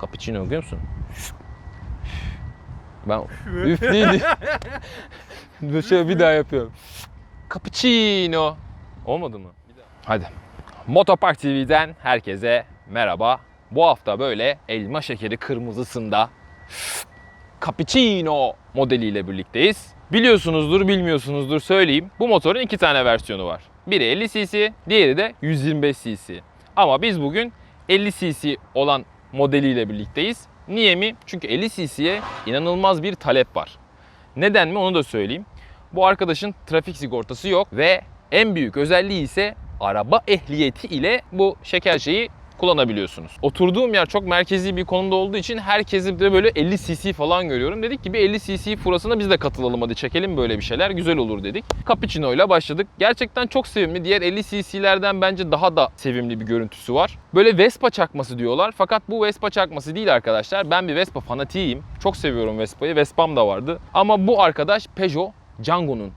Cappuccino biliyor musun? Ben üf? Dur şöyle bir daha yapıyorum. Cappuccino. Olmadı mı? Hadi. Motopark TV'den herkese merhaba. Bu hafta böyle elma şekeri kırmızısında Cappuccino modeliyle birlikteyiz. Biliyorsunuzdur, bilmiyorsunuzdur söyleyeyim. Bu motorun iki tane versiyonu var. Biri 50 cc, diğeri de 125 cc. Ama biz bugün 50 cc olan modeliyle birlikteyiz. Niye mi? Çünkü 50 cc'ye inanılmaz bir talep var. Neden mi onu da söyleyeyim. Bu arkadaşın trafik sigortası yok ve en büyük özelliği ise araba ehliyeti ile bu şeker şeyi kullanabiliyorsunuz. Oturduğum yer çok merkezi bir konumda olduğu için herkesi de böyle 50 cc falan görüyorum. Dedik ki bir 50 cc furasına biz de katılalım hadi çekelim böyle bir şeyler güzel olur dedik. Cappuccino ile başladık. Gerçekten çok sevimli. Diğer 50 cc'lerden bence daha da sevimli bir görüntüsü var. Böyle Vespa çakması diyorlar. Fakat bu Vespa çakması değil arkadaşlar. Ben bir Vespa fanatiyim. Çok seviyorum Vespa'yı. Vespa'm da vardı. Ama bu arkadaş Peugeot Django'nun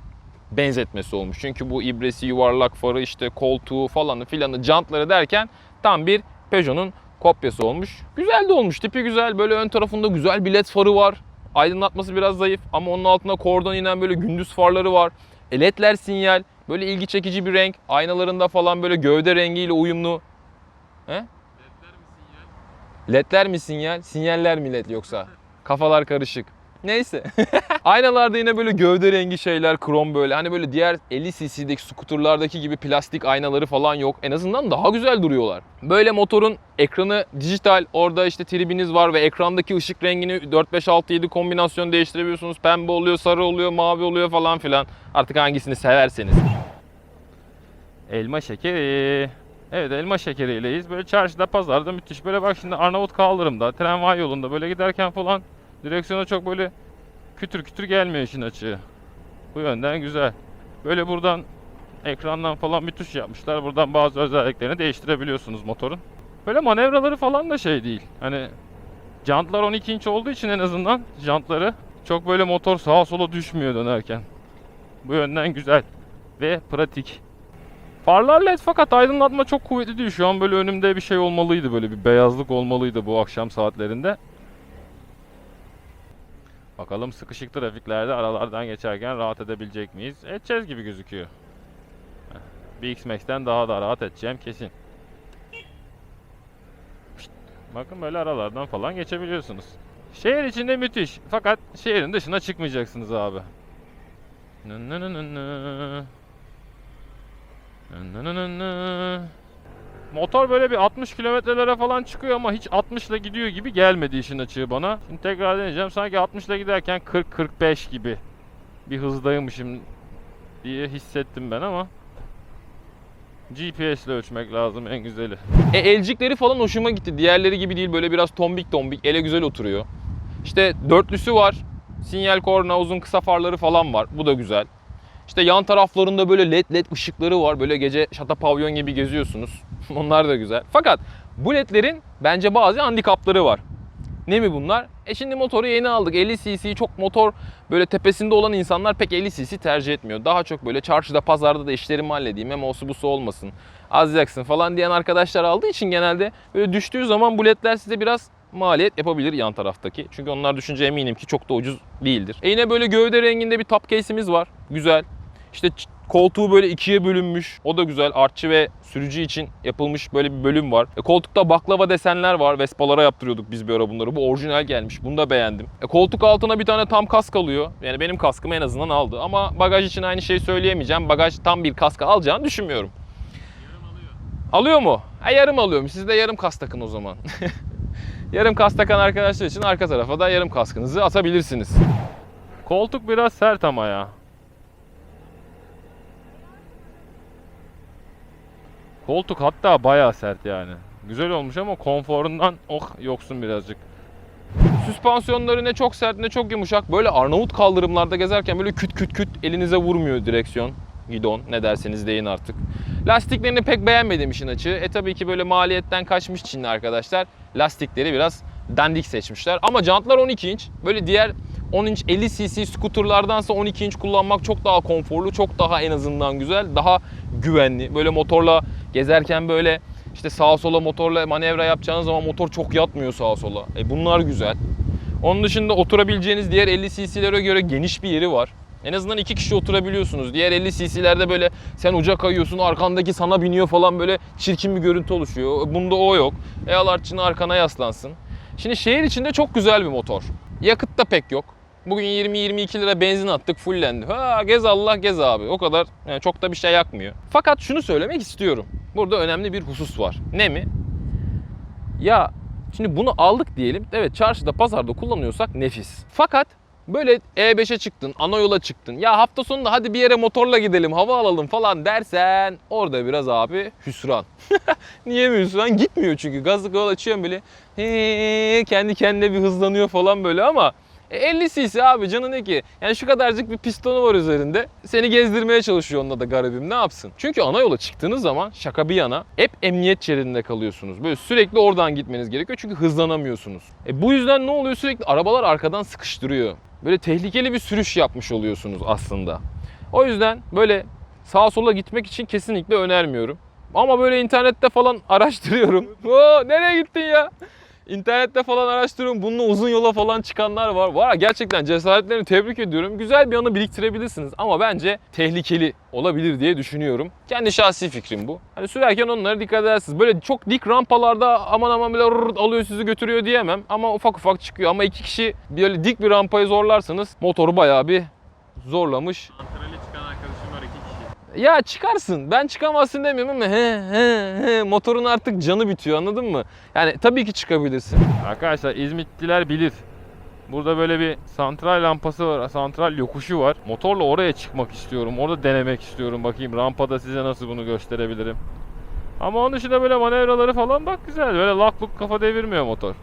benzetmesi olmuş. Çünkü bu ibresi, yuvarlak farı, işte koltuğu falanı filanı, jantları derken tam bir Peugeot'un kopyası olmuş. Güzel de olmuş. Tipi güzel. Böyle ön tarafında güzel bir led farı var. Aydınlatması biraz zayıf ama onun altına kordon inen böyle gündüz farları var. E, ledler sinyal. Böyle ilgi çekici bir renk. Aynalarında falan böyle gövde rengiyle uyumlu. He? Ledler mi sinyal? Sinyaller mi led yoksa? Kafalar karışık. Neyse. Aynalarda yine böyle gövde rengi şeyler, krom böyle. Hani böyle diğer 50 cc'deki skuterlardaki gibi plastik aynaları falan yok. En azından daha güzel duruyorlar. Böyle motorun ekranı dijital. Orada işte tribiniz var ve ekrandaki ışık rengini 4, 5, 6, 7 kombinasyon değiştirebiliyorsunuz. Pembe oluyor, sarı oluyor, mavi oluyor falan filan. Artık hangisini severseniz. Elma şekeri. Evet elma şekeriyleyiz. Böyle çarşıda, pazarda müthiş. Böyle bak şimdi Arnavut kaldırımda, tramvay yolunda böyle giderken falan direksiyona çok böyle kütür kütür gelmiyor işin açığı. Bu yönden güzel. Böyle buradan ekrandan falan bir tuş yapmışlar. Buradan bazı özelliklerini değiştirebiliyorsunuz motorun. Böyle manevraları falan da şey değil. Hani jantlar 12 inç olduğu için en azından jantları çok böyle motor sağa sola düşmüyor dönerken. Bu yönden güzel ve pratik. Farlar led fakat aydınlatma çok kuvvetli değil. Şu an böyle önümde bir şey olmalıydı. Böyle bir beyazlık olmalıydı bu akşam saatlerinde. Bakalım sıkışık trafiklerde aralardan geçerken rahat edebilecek miyiz? Edeceğiz gibi gözüküyor. Heh, BX-Max'ten daha da rahat edeceğim kesin. Pişt, Bakın böyle aralardan falan geçebiliyorsunuz. Şehir içinde müthiş. Fakat şehrin dışına çıkmayacaksınız abi. Nı nı nı nı nı. Nı nı nı nı. Motor böyle bir 60 kilometrelere falan çıkıyor ama hiç 60 ile gidiyor gibi gelmedi işin açığı bana. Şimdi tekrar deneyeceğim. Sanki 60 ile giderken 40-45 gibi bir hızdaymışım diye hissettim ben ama GPS ile ölçmek lazım en güzeli. E elcikleri falan hoşuma gitti. Diğerleri gibi değil böyle biraz tombik tombik ele güzel oturuyor. İşte dörtlüsü var. Sinyal korna, uzun kısa farları falan var. Bu da güzel. İşte yan taraflarında böyle led led ışıkları var. Böyle gece şata pavyon gibi geziyorsunuz. Onlar da güzel. Fakat bu ledlerin bence bazı handikapları var. Ne mi bunlar? E şimdi motoru yeni aldık. 50 cc çok motor böyle tepesinde olan insanlar pek 50 cc tercih etmiyor. Daha çok böyle çarşıda pazarda da işlerimi halledeyim hem olsu busu olmasın. Az yaksın falan diyen arkadaşlar aldığı için genelde böyle düştüğü zaman bu ledler size biraz maliyet yapabilir yan taraftaki. Çünkü onlar düşünce eminim ki çok da ucuz değildir. E yine böyle gövde renginde bir top case'imiz var. Güzel. İşte koltuğu böyle ikiye bölünmüş. O da güzel. Artçı ve sürücü için yapılmış böyle bir bölüm var. E, koltukta baklava desenler var. Vespalara yaptırıyorduk biz bir ara bunları. Bu orijinal gelmiş. Bunu da beğendim. E, koltuk altına bir tane tam kask alıyor. Yani benim kaskımı en azından aldı. Ama bagaj için aynı şeyi söyleyemeyeceğim. Bagaj tam bir kaska alacağını düşünmüyorum. Alıyor mu? Ha, yarım alıyorum. Siz de yarım kas takın o zaman. yarım kas takan arkadaşlar için arka tarafa da yarım kaskınızı atabilirsiniz. Koltuk biraz sert ama ya. Koltuk hatta bayağı sert yani. Güzel olmuş ama konforundan oh yoksun birazcık. Süspansiyonları ne çok sert ne çok yumuşak. Böyle Arnavut kaldırımlarda gezerken böyle küt küt küt elinize vurmuyor direksiyon. Gidon ne derseniz deyin artık. Lastiklerini pek beğenmedim işin açığı. E tabii ki böyle maliyetten kaçmış Çinli arkadaşlar. Lastikleri biraz dandik seçmişler. Ama jantlar 12 inç. Böyle diğer 10 inç 50 cc skuterlardansa 12 inç kullanmak çok daha konforlu, çok daha en azından güzel, daha güvenli. Böyle motorla gezerken böyle İşte sağa sola motorla manevra yapacağınız zaman motor çok yatmıyor sağa sola. E bunlar güzel. Onun dışında oturabileceğiniz diğer 50 cc'lere göre geniş bir yeri var. En azından iki kişi oturabiliyorsunuz. Diğer 50 cc'lerde böyle sen uca kayıyorsun, arkandaki sana biniyor falan böyle çirkin bir görüntü oluşuyor. Bunda o yok. E al arkana yaslansın. Şimdi şehir içinde çok güzel bir motor. Yakıt da pek yok. Bugün 20-22 lira benzin attık fullendi. Ha gez Allah gez abi. O kadar yani çok da bir şey yakmıyor. Fakat şunu söylemek istiyorum. Burada önemli bir husus var. Ne mi? Ya şimdi bunu aldık diyelim. Evet çarşıda pazarda kullanıyorsak nefis. Fakat böyle E5'e çıktın, ana yola çıktın. Ya hafta sonunda hadi bir yere motorla gidelim, hava alalım falan dersen orada biraz abi hüsran. Niye mi hüsran? Gitmiyor çünkü. Gazı yol açıyorum böyle. He, kendi kendine bir hızlanıyor falan böyle ama e, 50 cc abi canı ne ki? Yani şu kadarcık bir pistonu var üzerinde. Seni gezdirmeye çalışıyor onunla da garibim ne yapsın? Çünkü ana yola çıktığınız zaman şaka bir yana hep emniyet şeridinde kalıyorsunuz. Böyle sürekli oradan gitmeniz gerekiyor çünkü hızlanamıyorsunuz. E bu yüzden ne oluyor sürekli arabalar arkadan sıkıştırıyor. Böyle tehlikeli bir sürüş yapmış oluyorsunuz aslında. O yüzden böyle sağa sola gitmek için kesinlikle önermiyorum. Ama böyle internette falan araştırıyorum. Oo, nereye gittin ya? İnternette falan araştırıyorum. Bununla uzun yola falan çıkanlar var. Var gerçekten cesaretlerini tebrik ediyorum. Güzel bir anı biriktirebilirsiniz ama bence tehlikeli olabilir diye düşünüyorum. Kendi şahsi fikrim bu. Hani sürerken onlara dikkat edersiniz. Böyle çok dik rampalarda aman aman böyle rrrt alıyor sizi götürüyor diyemem ama ufak ufak çıkıyor. Ama iki kişi böyle dik bir rampayı zorlarsanız motoru bayağı bir zorlamış. Antalya'ya çıkan arkadaşım var iki kişi. Ya çıkarsın. Ben çıkamazsın demiyorum ama he he he motorun artık canı bitiyor anladın mı? Yani tabii ki çıkabilirsin. Arkadaşlar İzmitliler bilir. Burada böyle bir santral lampası var, santral yokuşu var. Motorla oraya çıkmak istiyorum. Orada denemek istiyorum. Bakayım rampada size nasıl bunu gösterebilirim. Ama onun dışında böyle manevraları falan bak güzel. Böyle lak luk kafa devirmiyor motor.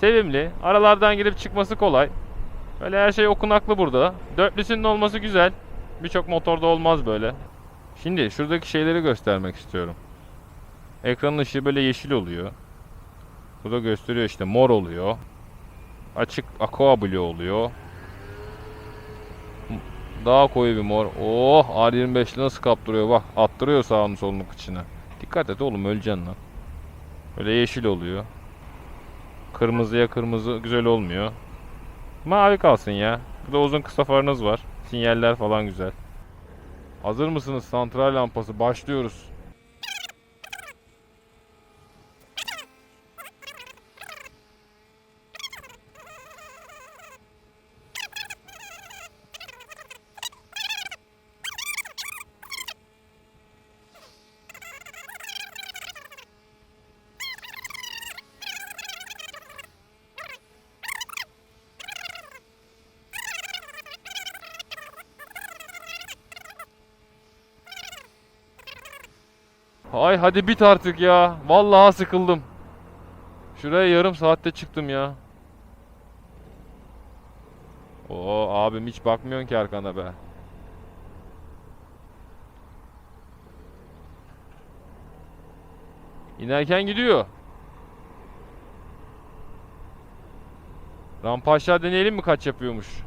Sevimli. Aralardan girip çıkması kolay. Böyle her şey okunaklı burada. Dörtlüsünün olması güzel. Birçok motorda olmaz böyle. Şimdi şuradaki şeyleri göstermek istiyorum. Ekranın ışığı böyle yeşil oluyor. Burada gösteriyor işte mor oluyor. Açık aqua blue oluyor. Daha koyu bir mor. Oh R25'li nasıl kaptırıyor bak. Attırıyor sağını solunu içine. Dikkat et oğlum öleceksin lan. Böyle yeşil oluyor. Kırmızıya kırmızı güzel olmuyor. Mavi kalsın ya. Burada uzun kısa farınız var. Sinyaller falan güzel. Hazır mısınız? Santral lampası. Başlıyoruz. Ay hadi bit artık ya. Vallahi sıkıldım. Şuraya yarım saatte çıktım ya. Oo abim hiç bakmıyorsun ki arkana be. İnerken gidiyor. Rampa aşağı deneyelim mi kaç yapıyormuş?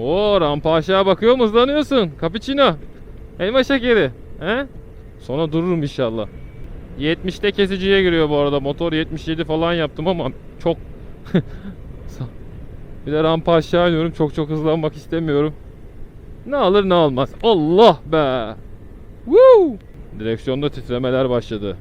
Oo rampa aşağı bakıyor mu hızlanıyorsun? Cappuccino. Elma şekeri. He? Sonra dururum inşallah. 70'te kesiciye giriyor bu arada. Motor 77 falan yaptım ama çok Bir de rampa aşağı iniyorum. Çok çok hızlanmak istemiyorum. Ne alır ne almaz. Allah be. Woo! Direksiyonda titremeler başladı.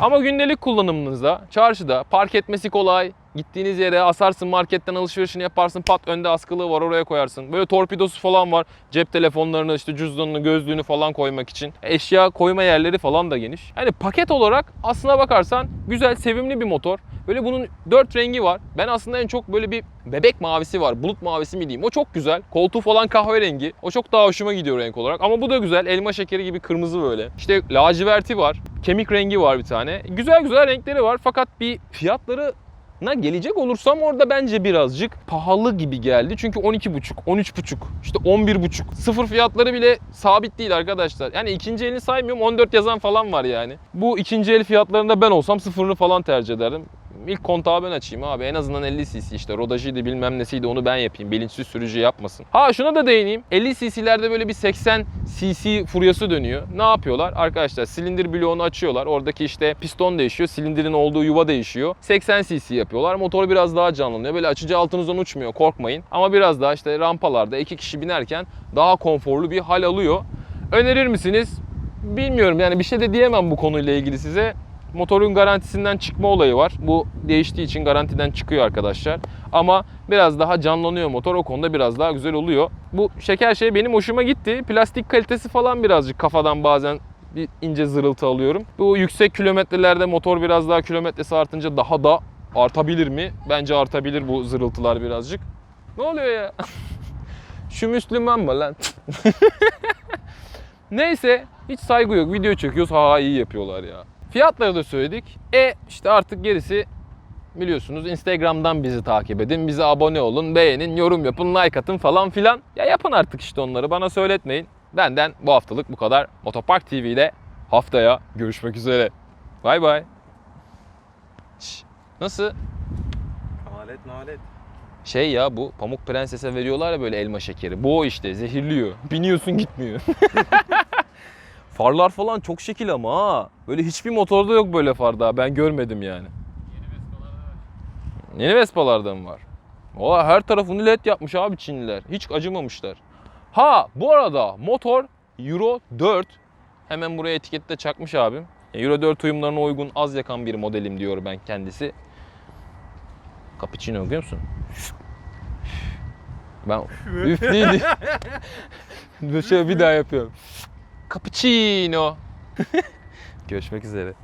Ama gündelik kullanımınızda çarşıda park etmesi kolay. Gittiğiniz yere asarsın marketten alışverişini yaparsın pat önde askılığı var oraya koyarsın. Böyle torpidosu falan var. Cep telefonlarını işte cüzdanını gözlüğünü falan koymak için. Eşya koyma yerleri falan da geniş. Yani paket olarak aslına bakarsan güzel sevimli bir motor. Böyle bunun dört rengi var. Ben aslında en çok böyle bir bebek mavisi var. Bulut mavisi mi diyeyim. O çok güzel. Koltuğu falan kahverengi. O çok daha hoşuma gidiyor renk olarak. Ama bu da güzel. Elma şekeri gibi kırmızı böyle. İşte laciverti var. Kemik rengi var bir tane. Güzel güzel renkleri var. Fakat bir fiyatları na gelecek olursam orada bence birazcık pahalı gibi geldi. Çünkü 12,5, 13,5, işte 11,5. Sıfır fiyatları bile sabit değil arkadaşlar. Yani ikinci elini saymıyorum 14 yazan falan var yani. Bu ikinci el fiyatlarında ben olsam sıfırını falan tercih ederdim. İlk kontağı ben açayım abi. En azından 50 cc işte rodajıydı bilmem nesiydi onu ben yapayım. Bilinçsiz sürücü yapmasın. Ha şuna da değineyim. 50 cc'lerde böyle bir 80 cc furyası dönüyor. Ne yapıyorlar? Arkadaşlar silindir bloğunu açıyorlar. Oradaki işte piston değişiyor. Silindirin olduğu yuva değişiyor. 80 cc yapıyorlar. Motor biraz daha canlanıyor. Böyle açıcı altınızdan uçmuyor korkmayın. Ama biraz daha işte rampalarda iki kişi binerken daha konforlu bir hal alıyor. Önerir misiniz? Bilmiyorum yani bir şey de diyemem bu konuyla ilgili size. Motorun garantisinden çıkma olayı var. Bu değiştiği için garantiden çıkıyor arkadaşlar. Ama biraz daha canlanıyor motor. O konuda biraz daha güzel oluyor. Bu şeker şey benim hoşuma gitti. Plastik kalitesi falan birazcık kafadan bazen bir ince zırıltı alıyorum. Bu yüksek kilometrelerde motor biraz daha kilometresi artınca daha da artabilir mi? Bence artabilir bu zırıltılar birazcık. Ne oluyor ya? Şu Müslüman mı lan? Neyse hiç saygı yok. Video çekiyoruz. Ha iyi yapıyorlar ya. Fiyatları da söyledik. E işte artık gerisi biliyorsunuz Instagram'dan bizi takip edin. Bize abone olun, beğenin, yorum yapın, like atın falan filan. Ya yapın artık işte onları. Bana söyletmeyin. Benden bu haftalık bu kadar. Motopark TV'de haftaya görüşmek üzere. Bay bay. Nasıl? Nalet nalet. Şey ya bu Pamuk Prenses'e veriyorlar ya böyle elma şekeri. Bu o işte zehirliyor. Biniyorsun gitmiyor. Farlar falan çok şekil ama ha. Böyle hiçbir motorda yok böyle far daha. Ben görmedim yani. Yeni Vespa'larda mı var? Oha her tarafını led yapmış abi Çinliler. Hiç acımamışlar. Ha bu arada motor Euro 4. Hemen buraya etikette çakmış abim. Euro 4 uyumlarına uygun az yakan bir modelim diyor ben kendisi. Cappuccino görüyor musun? Ben üfleydi. Şöyle bir daha yapıyorum. Cappuccino. Görüşmek üzere.